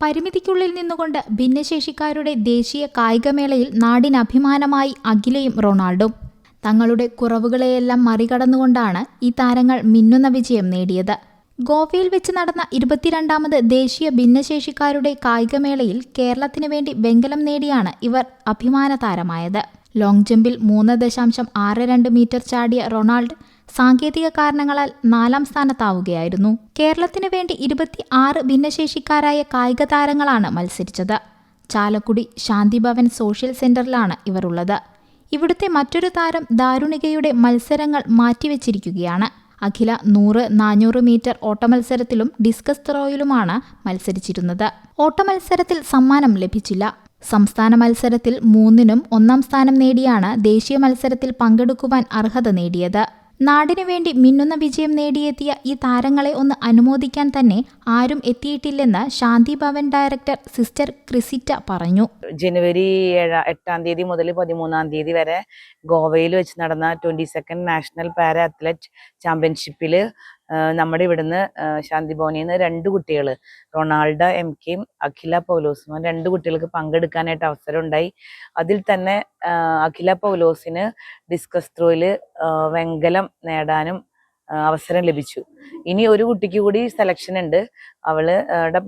പരിമിതിക്കുള്ളിൽ നിന്നുകൊണ്ട് ഭിന്നശേഷിക്കാരുടെ ദേശീയ കായികമേളയിൽ നാടിന് അഭിമാനമായി അഖിലയും റൊണാൾഡോ. തങ്ങളുടെ കുറവുകളെയെല്ലാം മറികടന്നുകൊണ്ടാണ് ഈ താരങ്ങൾ മിന്നുന്ന വിജയം നേടിയത്. ഗോവയിൽ വെച്ച് നടന്ന ഇരുപത്തിരണ്ടാമത് ദേശീയ ഭിന്നശേഷിക്കാരുടെ കായികമേളയിൽ കേരളത്തിന് വേണ്ടി വെങ്കലം നേടിയാണ് ഇവർ അഭിമാന താരമായത് ലോങ് ജമ്പിൽ മൂന്ന് ദശാംശം ആറ് രണ്ട് മീറ്റർ ചാടിയ റൊണാൾഡ് സാങ്കേതിക കാരണങ്ങളാൽ നാലാം സ്ഥാനത്താവുകയായിരുന്നു. കേരളത്തിന് വേണ്ടി ഇരുപത്തി ആറ് ഭിന്നശേഷിക്കാരായ കായിക താരങ്ങളാണ് മത്സരിച്ചത്. ചാലക്കുടി ശാന്തിഭവൻ സോഷ്യൽ സെന്ററിലാണ് ഇവർ ഉള്ളത് ഇവിടുത്തെ മറ്റൊരു താരം ദാരുണികയുടെ മത്സരങ്ങൾ മാറ്റിവെച്ചിരിക്കുകയാണ്. അഖില നൂറ് നാനൂറ് മീറ്റർ ഓട്ടമത്സരത്തിലും ഡിസ്കസ് ത്രോയിലുമാണ് മത്സരിച്ചിരുന്നത്. ഓട്ടമത്സരത്തിൽ സമ്മാനം ലഭിച്ചില്ല. സംസ്ഥാന മത്സരത്തിൽ മൂന്നിനും ഒന്നാം സ്ഥാനം നേടിയാണ് ദേശീയ മത്സരത്തിൽ പങ്കെടുക്കുവാൻ അർഹത നേടിയത്. നാടിനു വേണ്ടി മിന്നുന്ന വിജയം നേടിയെത്തിയ ഈ താരങ്ങളെ ഒന്ന് അനുമോദിക്കാൻ തന്നെ ആരും എത്തിയിട്ടില്ലെന്ന് ശാന്തി ഭവൻ ഡയറക്ടർ സിസ്റ്റർ ക്രിസിറ്റ പറഞ്ഞു. ജനുവരി ഏഴ എട്ടാം തീയതി മുതൽ പതിമൂന്നാം തീയതി വരെ ഗോവയിൽ വെച്ച് നടന്ന twenty second national para athlete ചാമ്പ്യൻഷിപ്പിൽ നമ്മുടെ ഇവിടുന്ന് ശാന്തി ഭവനിൽ നിന്ന് രണ്ട് കുട്ടികൾ റൊണാൾഡോ എം കെയും അഖില പൗലോസും രണ്ട് കുട്ടികൾക്ക് പങ്കെടുക്കാനായിട്ട് അവസരം ഉണ്ടായി അതിൽ തന്നെ അഖില പൗലോസിന് ഡിസ്കസ് ത്രോയിൽ വെങ്കലം നേടാനും അവസരം ലഭിച്ചു. ഇനി ഒരു കുട്ടിക്ക് കൂടി സെലക്ഷൻ ഉണ്ട്. അവൾ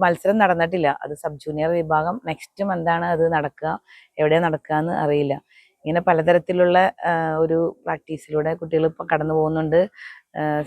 മത്സരം നടന്നിട്ടില്ല. അത് സബ് ജൂനിയർ വിഭാഗം. നെക്സ്റ്റ് മന്താണ് അത് നടക്കുക. എവിടെ നടക്കുക എന്ന് അറിയില്ല. ഇങ്ങനെ പലതരത്തിലുള്ള ഒരു പ്രാക്ടീസിലൂടെ കുട്ടികൾ ഇപ്പം കടന്നു പോകുന്നുണ്ട്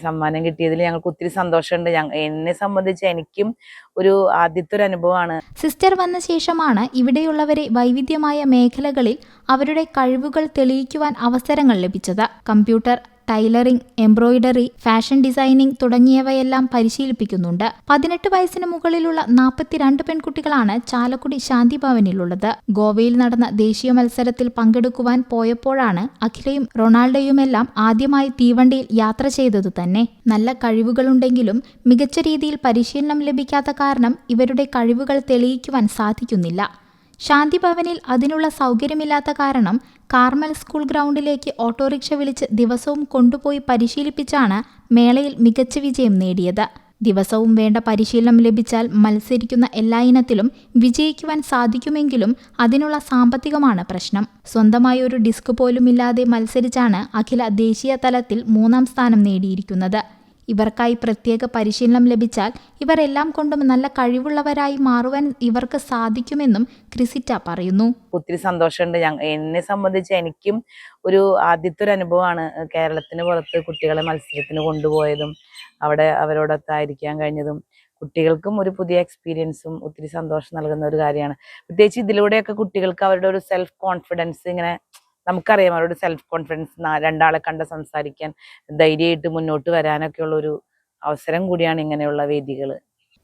സമ്മാനം കിട്ടിയതിൽ ഞങ്ങൾക്ക് ഒത്തിരി സന്തോഷമുണ്ട്. എന്നെ സംബന്ധിച്ച് എനിക്കും ഒരു ആദ്യത്തെ ഒരു അനുഭവമാണ് സിസ്റ്റർ വന്ന ശേഷമാണ് ഇവിടെയുള്ളവരെ വൈവിധ്യമായ മേഖലകളിൽ അവരുടെ കഴിവുകൾ തെളിയിക്കുവാൻ അവസരങ്ങൾ ലഭിച്ചത്. Computer tailoring embroidery fashion designing തുടങ്ങിയവയെല്ലാം പരിശീലിപ്പിക്കുന്നുണ്ട്. പതിനെട്ട് വയസ്സിന് മുകളിലുള്ള നാൽപ്പത്തിരണ്ട് പെൺകുട്ടികളാണ് ചാലക്കുടി ശാന്തിഭവനിലുള്ളത്. ഗോവയിൽ നടന്ന ദേശീയ മത്സരത്തിൽ പങ്കെടുക്കുവാൻ പോയപ്പോഴാണ് അഖിലയും റൊണാൾഡോയുമെല്ലാം ആദ്യമായി തീവണ്ടിയിൽ യാത്ര ചെയ്തത് തന്നെ. നല്ല കഴിവുകളുണ്ടെങ്കിലും മികച്ച രീതിയിൽ പരിശീലനം ലഭിക്കാത്ത കാരണം ഇവരുടെ കഴിവുകൾ തെളിയിക്കുവാൻ സാധിക്കുന്നില്ല. ശാന്തി ഭവനിൽ അതിനുള്ള സൗകര്യമില്ലാത്ത കാരണം കാർമൽ സ്കൂൾ ഗ്രൗണ്ടിലേക്ക് ഓട്ടോറിക്ഷ വിളിച്ച് ദിവസവും കൊണ്ടുപോയി പരിശീലിപ്പിച്ചാണ് മേളയിൽ മികച്ച വിജയം നേടിയത്. ദിവസവും വേണ്ട പരിശീലനം ലഭിച്ചാൽ മത്സരിക്കുന്ന എല്ലാ ഇനത്തിലും വിജയിക്കുവാൻ സാധിക്കുമെങ്കിലും അതിനുള്ള സാമ്പത്തികമാണ് പ്രശ്നം. സ്വന്തമായ ഒരു ഡിസ്ക് പോലുമില്ലാതെ മത്സരിച്ചാണ് അഖില ദേശീയ തലത്തിൽ മൂന്നാം സ്ഥാനം നേടിയിരിക്കുന്നത്. ഇവർക്കായി പ്രത്യേക പരിശീലനം ലഭിച്ചാൽ ഇവർ എല്ലാം കൊണ്ടും നല്ല കഴിവുള്ളവരായി മാറുവാൻ ഇവർക്ക് സാധിക്കുമെന്നും ക്രിസിറ്റ പറയുന്നു. ഒത്തിരി സന്തോഷമുണ്ട്. എന്നെ സംബന്ധിച്ച് എനിക്കും ഒരു ആദ്യത്തെ ഒരു അനുഭവമാണ് കേരളത്തിന് പുറത്ത് കുട്ടികളെ മത്സരത്തിന് കൊണ്ടുപോയതും അവിടെ അവരോടൊത്തായിരിക്കാൻ കഴിഞ്ഞതും. കുട്ടികൾക്കും ഒരു പുതിയ എക്സ്പീരിയൻസും ഒത്തിരി സന്തോഷം നൽകുന്ന ഒരു കാര്യമാണ്. പ്രത്യേകിച്ച് ഇതിലൂടെയൊക്കെ കുട്ടികൾക്ക് അവരുടെ ഒരു സെൽഫ് കോൺഫിഡൻസ് ഇങ്ങനെ നമുക്കറിയാം അവരോട് സെൽഫ് കോൺഫിഡൻസ് രണ്ടാളെ കണ്ട് സംസാരിക്കാൻ ധൈര്യമായിട്ട് മുന്നോട്ട് വരാനൊക്കെ ഉള്ള ഒരു അവസരം കൂടിയാണ് ഇങ്ങനെയുള്ള വേദികൾ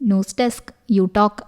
ന്യൂസ് ഡെസ്ക് യു ടോക്ക്